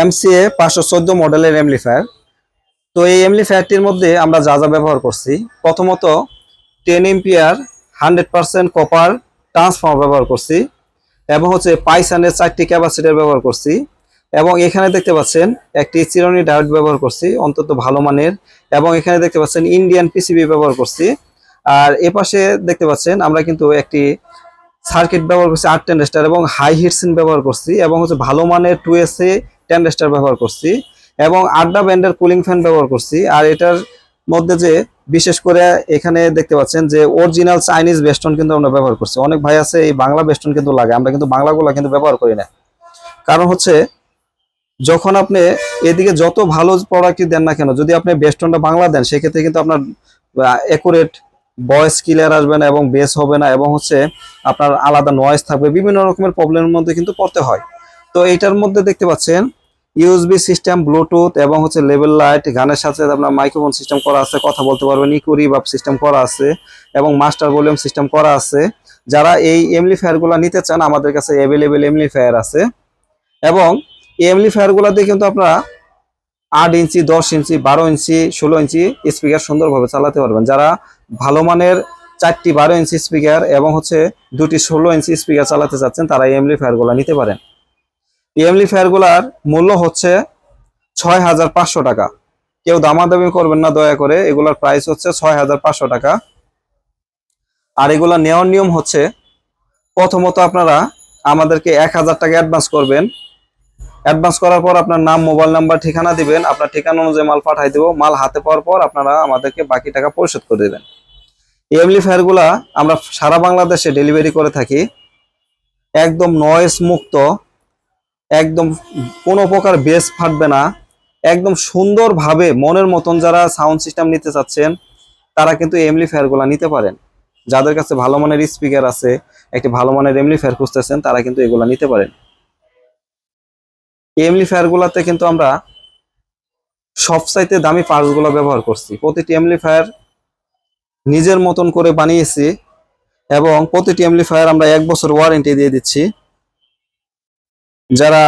MCA পাঁচশো চোদ্দ মডেলের এমলিফায়ার তো এই এমলিফায়ারটির মধ্যে আমরা যা যা ব্যবহার করছি, প্রথমত ten ampere hundred percent copper transformer ব্যবহার করছি এবং হচ্ছে পাইসানের চারটি ক্যাপাসিটার ব্যবহার করছি এবং এখানে দেখতে পাচ্ছেন একটি চিরনি ডায়োড ব্যবহার করছি, অন্তত ভালো মানের এবং এখানে দেখতে পাচ্ছেন ইন্ডিয়ান পিসিবি ব্যবহার করছি। আর এ পাশে দেখতে পাচ্ছেন আমরা কিন্তু একটি সার্কিট ব্যবহার করছি আট টেন্ডেস্টার এবং হাই হিটসিন ব্যবহার করছি এবং হচ্ছে ভালো মানের টু এস এ টেন্ডেস্টার ব্যবহার করছি এবং আড্ডা ব্যান্ডের কুলিং ফ্যান ব্যবহার করছি। আর এটার মধ্যে যে বিশেষ করে এখানে দেখতে পাচ্ছেন যে অরিজিনাল চাইনিজ বেস্টন কিন্তু আমরা ব্যবহার করছি। অনেক ভাই আছে এই বাংলা বেস্টন কিন্তু লাগে, আমরা কিন্তু বাংলাগুলো কিন্তু ব্যবহার করি না। কারণ হচ্ছে, যখন আপনি এদিকে যত ভালো প্রোডাক্টই দেন না কেন, যদি আপনি বেস্টনটা বাংলা দেন, সেক্ষেত্রে কিন্তু আপনার অ্যাকুরেট ভয়েস ক্লিয়ার আসবে না এবং বেস হবে না এবং হচ্ছে আপনার আলাদা নয়েজ থাকবে, বিভিন্ন রকমের প্রবলেমের মধ্যে কিন্তু পড়তে হয়। তো এটার মধ্যে দেখতে পাচ্ছেন ইউএসবি সিস্টেম ব্লুটুথ এবং হচ্ছে লেভেল লাইট গানের সাথে আপনার মাইক্রোফোন সিস্টেম করা আছে, কথা বলতে পারবেন ইকুরি বা সিস্টেম করা আছে এবং মাস্টার ভলিউম সিস্টেম করা আছে। যারা এই এমলিফায়ারগুলা নিতে চান, আমাদের কাছে অ্যাভেলেবেল এমলিফায়ার আছে এবং এই এমলিফায়ারগুলা দিয়ে কিন্তু আপনারা আট ইঞ্চি, দশ ইঞ্চি, বারো ইঞ্চি, ষোলো ইঞ্চি স্পিকার সুন্দরভাবে চালাতে পারবেন। যারা ভালো মানের চারটি বারো ইঞ্চি স্পিকার এবং হচ্ছে দুটি ষোলো ইঞ্চি স্পিকার চালাতে চাচ্ছেন, তারা এই এমলিফায়ারগুলা নিতে পারেন। এই এমলিফায়ারগুলার মূল্য হচ্ছে ছয় হাজার পাঁচশো টাকা। কেউ দামাদামি করবেন না, দয়া করে। এগুলার প্রাইস হচ্ছে ছয় হাজার পাঁচশো টাকা। আর এগুলা নেওয়ার নিয়ম হচ্ছে, প্রথমত আপনারা আমাদেরকে এক হাজার টাকা অ্যাডভান্স করবেন। অ্যাডভান্স করার পর আপনার নাম মোবাইল নাম্বার ঠিকানা দিবেন। আপনার ঠিকানা অনুযায়ী মাল পাঠাই দেবো। মাল হাতে পাওয়ার পর আপনারা আমাদেরকে বাকি টাকা পরিশোধ করে দেবেন। এই এমলিফায়ারগুলা আমরা সারা বাংলাদেশে ডেলিভারি করে থাকি। একদম নয়েস মুক্ত একদম কোনো প্রকার বেস ফাটবে না। একদম সুন্দরভাবে মনের মতন যারা সাউন্ড সিস্টেম নিতে চাচ্ছেন, তারা কিন্তু এমলিফায়ারগুলা নিতে পারেন। যাদের কাছে ভালো মানের স্পিকার আছে, একটি ভালো মানের এমলিফায়ার খুঁজতেছেন, তারা কিন্তু এগুলা নিতে পারেন। এমলিফায়ার গুলাতে কিন্তু আমরা সবচাইতে দামি পার্টসগুলো ব্যবহার করছি। প্রতিটি এমলিফায়ার নিজের মতন করে বানিয়েছি এবং প্রতিটি এমলিফায়ার আমরা এক বছর ওয়ারেন্টি দিয়ে দিচ্ছি। যারা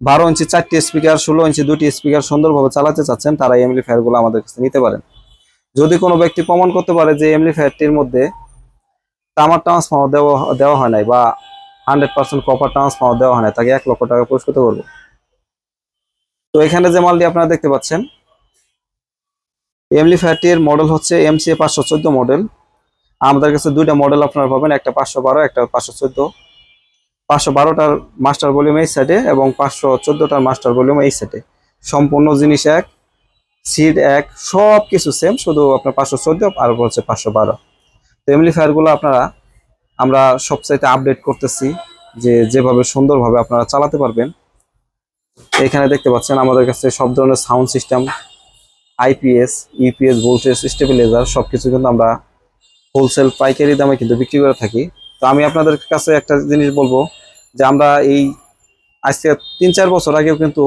বারো ইঞ্চি, চারটি স্পিকার ষোলো ইঞ্চি, দুটি স্পিকার সুন্দরভাবে চালাতে চাচ্ছেন, তারা এই এমলিফায়ারগুলো আমাদের কাছে নিতে পারেন। যদি কোনো ব্যক্তি প্রমাণ করতে পারে যে এমলিফায়ারটির মধ্যে তামার ট্রান্সফর্মার দেওয়া দেওয়া হয় নাই বা হান্ড্রেড পার্সেন্ট কপার ট্রান্সফর্মার দেওয়া হয় না তাকে এক লক্ষ টাকা পুরস্কৃত করব। তো এখানে যে মালটি আপনারা দেখতে পাচ্ছেন এমলিফায়ারটির মডেল হচ্ছে এমসিএ পাঁচশো চোদ্দ মডেল আমাদের কাছে দুইটা মডেল আপনারা পাবেন, একটা পাঁচশো বারো, একটা পাঁচশো চোদ্দ। পাঁচশো বারোটার মাস্টার ভলিউম এই সাইডে এবং পাঁচশো চোদ্দোটার মাস্টার ভলিউম এই সাইডে সম্পূর্ণ জিনিস এক সিড এক সব কিছু সেম শুধু আপনার পাঁচশো চোদ্দ আর হচ্ছে পাঁচশো বারো। তো এমলিফায়ারগুলো আপনারা, আমরা সবচাইতে আপডেট করতেছি যে যেভাবে সুন্দরভাবে আপনারা চালাতে পারবেন। এখানে দেখতে পাচ্ছেন আমাদের কাছে সব ধরনের sound system IPS UPS voltage stabiliser সবকিছু কিন্তু আমরা হোলসেল পাইকারি দামে কিন্তু বিক্রি করে থাকি। তো আমি আপনাদের কাছে একটা জিনিস বলব যে আমরা এই আজকে তিন চার বছর আগেও কিন্তু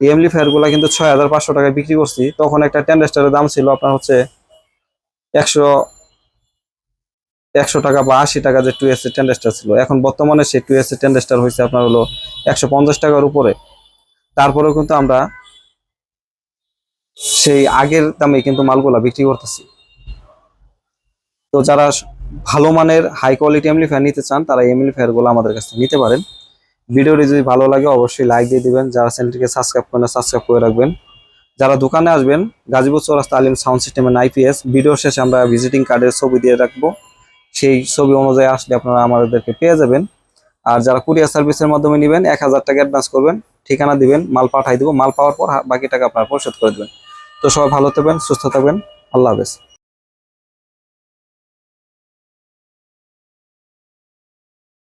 এই এমলিফায়ারগুলা কিন্তু ছয় হাজার পাঁচশো টাকায় বিক্রি করছি। তখন একটা টেন্ডেস্টারের দাম ছিল আপনার হচ্ছে একশো একশো টাকা বা আশি টাকা যে টু এস টেন্ডেস্টার ছিল। এখন বর্তমানে সেই টু এস টেন্ডেস্টার হয়েছে আপনার হলো একশো পঞ্চাশ টাকার উপরে। তারপরেও কিন্তু আমরা সেই আগের দামে কিন্তু মালগুলা বিক্রি করতেছি। তো যারা ভালো মানের হাই কোয়ালিটি এমনি ফ্যান নিতে চান, তারা এমলিফায়ারগুলো আমাদের কাছ থেকে নিতে পারেন। ভিডিওটি যদি ভালো লাগে, অবশ্যই লাইক দিয়ে দিবেন। যারা চ্যানেলটিকে সাবস্ক্রাইব করেন সাবস্ক্রাইব করে রাখবেন। যারা দোকানে আসবেন, গাজীপুর চৌরাস্তা আলিম সাউন্ড সিস্টেমের আইপিএস ভিডিও শেষে আমরা ভিজিটিং কার্ডের ছবি দিয়ে রাখব। সেই ছবি অনুযায়ী আসলে আপনারা আমাদেরকে পেয়ে যাবেন। আর যারা কুরিয়ার সার্ভিসের মাধ্যমে নেবেন, এক হাজার টাকা অ্যাডভান্স করবেন, ঠিকানা দিবেন, মাল পাঠাই দেবো। মাল পাওয়ার পর বাকি টাকা আপনারা পরিশোধ করে দেবেন। তো সবাই ভালো থাকবেন, সুস্থ থাকবেন। আল্লাহ হাফেজ।